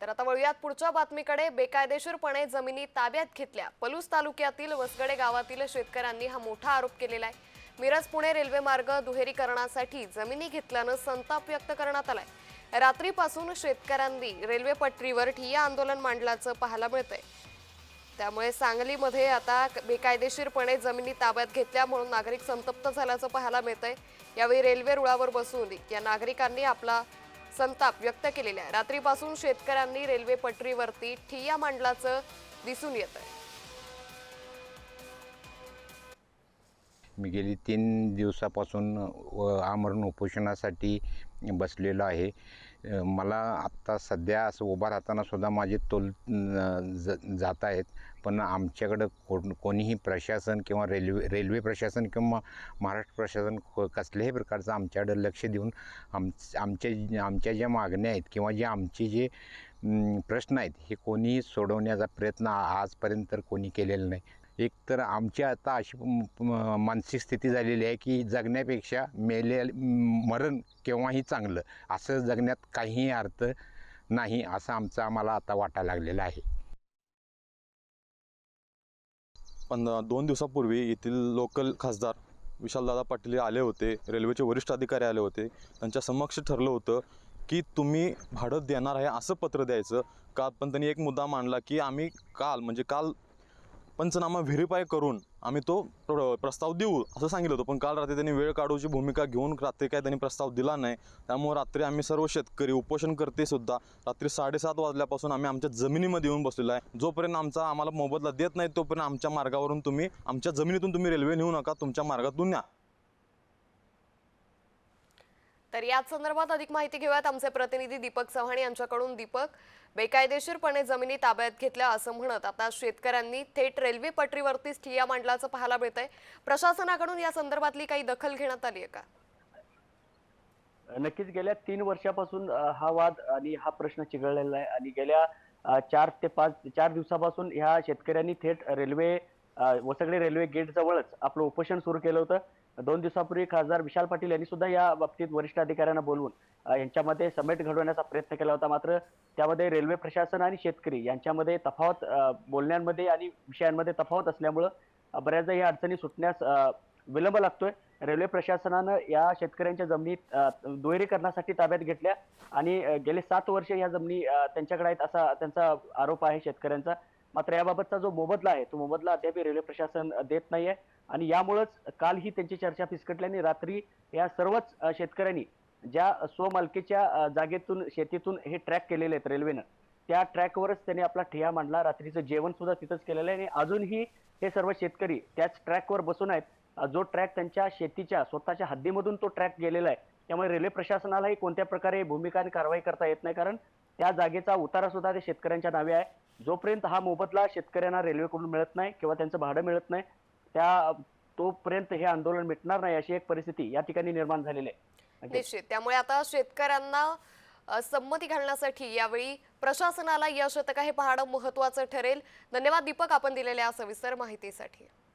तर आता वळूयात पुढच्या बातमीकडे. बेकायदेशीरपणे जमिनी ताब्यात घेतल्या. पलूस तालुक्यातील वसगडे गावातील शेतकऱ्यांनी हा मोठा आरोप केलेला आहे. मिरज पुणे रेल्वे मार्ग दुहेरीकरणासाठी जमिनी घेतल्यानं संताप व्यक्त करण्यात आलाय. रात्रीपासून शेतकऱ्यांनी रेल्वे पटरीवर ठिय्या आंदोलन मांडल्याचं पाहायला मिळतंय. त्यामुळे सांगलीमध्ये आता बेकायदेशीरपणे जमिनी ताब्यात घेतल्या म्हणून नागरिक संतप्त झाल्याचं पाहायला मिळतंय. यावेळी रेल्वे रुळावर बसून या नागरिकांनी आपला संताप व्यक्त केलेला आहे. रात्रीपासून शेतकऱ्यांनी रेल्वे पटरीवरती ठिय्या मांडल्याचं दिसून येत आहे मी गेली तीन दिवसापासून आमरण उपोषणासाठी बसलेलो आहे. मला आत्ता सध्या असं उभा राहतानासुद्धा माझे तोल ज जात आहेत. पण आमच्याकडं कोण कोणीही प्रशासन किंवा रेल्वे रेल्वे प्रशासन किंवा महाराष्ट्र प्रशासन कसल्याही प्रकारचं आमच्याकडं लक्ष देऊन आम आमच्या आमच्या ज्या मागण्या आहेत किंवा जे आमचे जे प्रश्न आहेत हे कोणीही सोडवण्याचा प्रयत्न आजपर्यंत तर कोणी केलेला नाही. एक तर आमची आता अशी मानसिक स्थिती झालेली आहे की जगण्यापेक्षा मेले मरण केव्हाही चांगलं असं जगण्यात काहीही अर्थ नाही असं आमचं आम्हाला आता वाटायला लागलेलं आहे. पण दोन दिवसापूर्वी येथील लोकल खासदार विशालदादा पाटील आले होते रेल्वेचे वरिष्ठ अधिकारी आले होते. त्यांच्या समक्ष ठरलं होतं की तुम्ही भाडं देणार आहे असं पत्र द्यायचं का? पण त्यांनी एक मुद्दा मांडला की आम्ही काल म्हणजे काल पंचनामा व्हेरीफाय करून आम्ही तो प्रस्ताव देऊ असं सांगितलं होतं. पण काल रात्री त्यांनी वेळ काढूची भूमिका घेऊन रात्री काय त्यांनी प्रस्ताव दिला नाही. त्यामुळे रात्री आम्ही सर्व शेतकरी उपोषणकर्ते सुद्धा रात्री साडेसात वाजल्यापासून आम्ही आमच्या जमिनीमध्ये येऊन बसलेलो आहे. जोपर्यंत आमचा आम्हाला मोबदला देत नाही तोपर्यंत आमच्या मार्गावरून तुम्ही आमच्या जमिनीतून तुम्ही रेल्वे नेऊ नका तुमच्या मार्गातून न्या. तर याच संदर्भात अधिक माहिती घेऊयात. आमचे प्रतिनिधी दीपक चव्हाण यांच्याकडून. दीपक बेकायदेशीरपणे जमिनी ताब्यात घेतल्या असं म्हणत आता शेतकऱ्यांनी थेट रेल्वे पटरीवरतीच ठिय्या मांडल्याचं पाहायला मिळत आहे प्रशासनाकडून या संदर्भातली काही दखल घेण्यात आली आहे का? नक्कीच गेल्या तीन वर्षापासून हा वाद आणि हा प्रश्न चिघळलेला आहे आणि गेल्या चार ते पाच चार दिवसापासून ह्या शेतकऱ्यांनी थेट रेल्वे वसगडे रेल्वे गेट जवळच आपलं उपोषण सुरू केलं होतं. दोन दिवसापूर्वी खासदार विशाल पाटील यांनी सुद्धा या बाबतीत वरिष्ठ अधिकाऱ्यांना बोलवून यांच्यामध्ये समेट घडवण्याचा प्रयत्न केला होता. मात्र त्यामध्ये रेल्वे प्रशासन आणि शेतकरी यांच्यामध्ये तफावत बोलण्यांमध्ये आणि विषयांमध्ये तफावत असल्यामुळं बऱ्याचदा या अडचणी सुटण्यास विलंब लागतोय. रेल्वे प्रशासनानं या शेतकऱ्यांच्या जमिनीत दुहेरीकरणासाठी ताब्यात घेतल्या आणि गेले सात वर्ष या जमिनी त्यांच्याकडे आहेत असा त्यांचा आरोप आहे शेतकऱ्यांचा. मात्र याबाबतचा जो मोबदला आहे तो मोबदला अद्याप रेल्वे प्रशासन देत नाहीये. आणि यामुळेच काल ही त्यांची चर्चा फिसकटल्याने रात्री या सर्वच शेतकऱ्यांनी ज्या स्वमालकीच्या जागेतून शेतीतून हे ट्रॅक केलेले आहेत रेल्वेनं त्या ट्रॅकवरच त्यांनी आपला ठिया मांडला. रात्रीचं जेवण सुद्धा तिथंच केलेलं आहे आणि अजूनही हे सर्व शेतकरी त्याच ट्रॅकवर बसून आहेत. जो ट्रॅक त्यांच्या शेतीच्या स्वतःच्या हद्दीमधून तो ट्रॅक गेलेला आहे. त्यामुळे रेल्वे प्रशासनालाही कोणत्या प्रकारे भूमिका आणि कारवाई करता येत नाही कारण त्या जागेचा उतारा सुद्धा ते शेतकऱ्यांच्या नावे आहे. जोपर्यंत हा मोबदला शेतकऱ्यांना रेल्वेकडून मिळत नाही किंवा त्यांचं भाडं मिळत नाही त्या तोपर्यंत हे आंदोलन मिटणार नाही अशी एक परिस्थिती या ठिकाणी निर्माण झालेली आहे. निश्चित. त्यामुळे आता शेतकऱ्यांना संमती घालण्यासाठी यावेळी प्रशासनाला यश येतं का हे पाहणं महत्वाचं ठरेल. धन्यवाद दीपक आपण दिलेल्या सविस्तर माहितीसाठी.